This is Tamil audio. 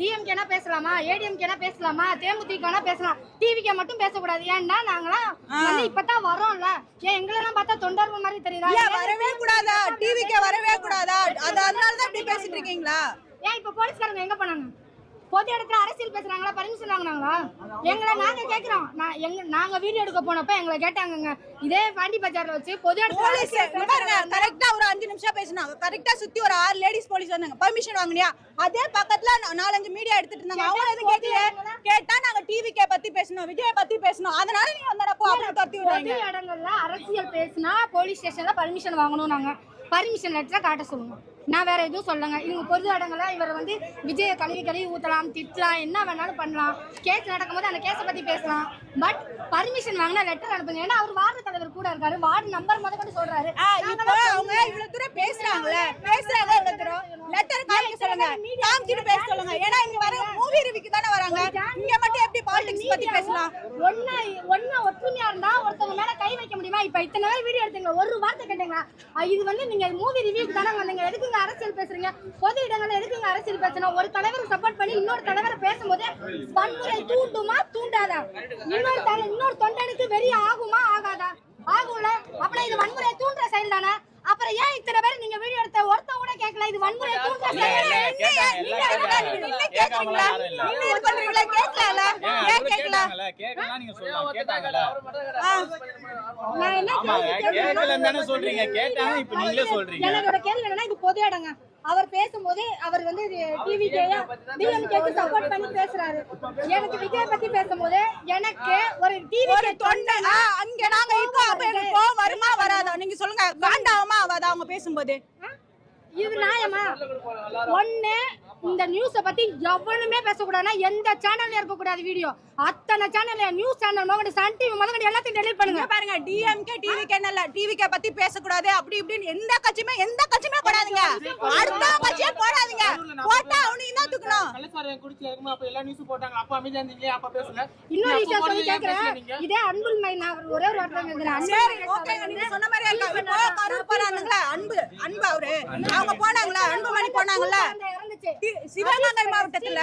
டிஎம்கேனா பேசலாமா? ஏடிஎம்கேனா பேசலாமா? தேமுதிகனா பேசலாம். டிவிக்கே மட்டும் பேசக்கூடாது. ஏன்னா நாங்களாம் வந்து இப்பதான் வரோம்ல. ஏன் எங்களெல்லாம் பார்த்தா தொண்டர்வு மாதிரி தெரியுதா? வரவே கூடாதா? டிவிக்கு வரவே கூடாதா? அது அதனால தான் இப்படி பேசிட்டு இருக்கீங்களா? ஏன் இப்ப போலீஸ்காரங்க எங்க பண்ணாங்க பொது இடத்துல அரசியல் பேசுறாங்களா? பர்மிஷன் வாங்குனாங்களா எங்களை நாங்க கேக்குறோம். நான் எங்க நாங்க வீடியோ எடுக்க போனப்ப எங்களை கேட்டாங்கங்க. இதே பாண்டி பஜார்ல வச்சு பொது இடத்துல நிமிஷம் பேசினாங்க கரெக்டா சுத்தி ஒரு ஆறு லேடிஸ் போலீஸ் வந்தாங்க. பர்மிஷன் வாங்குனியா? அதே பக்கத்துல நாலஞ்சு மீடியா எடுத்துட்டு இருந்தாங்க. அவங்க எதுவும் கேட்கல. கேட்டா நாங்க டிவிக்கே பத்தி பேசணும் விஜய பத்தி பேசணும். அதனால நீங்க வந்தடப்போ அப்படின்னு துரத்தி விடுறாங்க இடங்கள்ல அரசியல் பேசினா போலீஸ் ஸ்டேஷன்ல பர்மிஷன் வாங்கணும் நாங்க. பர்மிஷன் லெட்டரை காட்ட சொல்லுங்க நான் வேற எதுவும் சொல்லுங்க. இவங்க பொது இடங்கள்ல இவர் வந்து விஜய கழுவி கழுவி ஊத்தலாம் திட்டலாம் என்ன வேணாலும் பண்ணலாம். கேஸ் நடக்கும்போது அந்த கேஸை பத்தி பேசலாம். பட் பர்மிஷன் வாங்கினா லெட்டர் அனுப்புங்க. ஏன்னா அவர் வார்டு தலைவர் கூட இருக்காரு. வார்டு நம்பர் சொல்லுங்க. காமிச்சிட்டு பேச சொல்லுங்க. ஏன்னா இங்க வர மூவி ரிவ்யூக்கு தானே வராங்க. இங்க மட்டும் எப்படி பாலிடிக்ஸ் பத்தி பேசலாம்? ஒன்னா ஒன்னா ஒற்றுமையா இருந்தா ஒருத்தவங்க மேல கை வைக்க முடியுமா? இப்ப இத்தனை நாள் வீடியோ எடுத்தீங்க ஒரு வார்த்தை கேட்டீங்களா? இது வந்து நீங்க மூவி ரிவ்யூக்கு தானே வந்தீங்க. எதுக்குங்க அரசியல் பேசுறீங்க? பொது இடங்கள்ல எதுக்குங்க அரசியல் பேசணும்? ஒரு தலைவர் சப்போர்ட் பண்ணி இன்னொரு தலைவரை பேசும்போது வன்முறை தூண்டுமா? தூண்டாதா? இன்னொரு இன்னொரு தொண்டனுக்கு வெறி ஆகுமா? ஆகாதா ஆகும்ல அப்புறம் இது வன்முறை தூண்டுற செயல் தானே அப்புறம் ஏன் இத்தனை பேர் நீங்க வீடியோ எடுத்த கேட்கல இது வன்முறை கேட்டாங்க, நீங்க கேக்குறீங்களா. நீங்க இது பண்றீங்களா ஏன் நீங்க சொல்லலாம். நான் என்ன தானே சொல்றீங்க, கேட்டாங்க, இப்ப நீங்களே சொல்றீங்க. என்னோட கேள்வி என்னன்னா இது பொது இடங்க அவர் பேசும்போது அவர் வந்து டிவி டிஎம்கேக்கு சப்போர்ட் பண்ணி பேசுறாரு. எனக்கு விஜய் பத்தி பேசும்போது எனக்கு ஒரு டிவி ஒரு தொண்டை ஆ, அங்க நாங்க இருக்கோம். அப்ப எங்களுக்கு கோவம் வருமா வராதா? நீங்க சொல்லுங்க. காண்டாவமா ஆகாதா அவங்க பேசும்போது? இது நியாயமா? ஒண்ணு இந்த நியூஸ பத்தி எவனுமே பேசக்கூடாதுன்னா எந்த சேனல்ல இருக்க கூடாது வீடியோ அத்தனை சேனல்ல நியூஸ் சேனல் மகன் சன் டிவி மகன் எல்லாத்தையும் டெலிட் பண்ணுங்க. இங்க பாருங்க டிஎம்கே டிவிகே இல்ல டிவிகே பத்தி பேசக்கூடாது அப்படி இப்படின்னு எந்த கட்சியுமே எந்த கட்சியுமே போடாதீங்க. அடுத்த கட்சியே போடாதீங்க. போட்டா அவனையும் தான் தூக்கணும் இன்னொரு விஷயம் சொல்லி கேக்குறேன். இதே அன்புல் மை நான் ஒரு- ஒரே வார்த்தை சொன்ன மாதிரி கரூர் அன்பு அவரு அவங்க போனாங்களா? அன்புமணி தி- சிவகங்கை மாவட்டத்துல?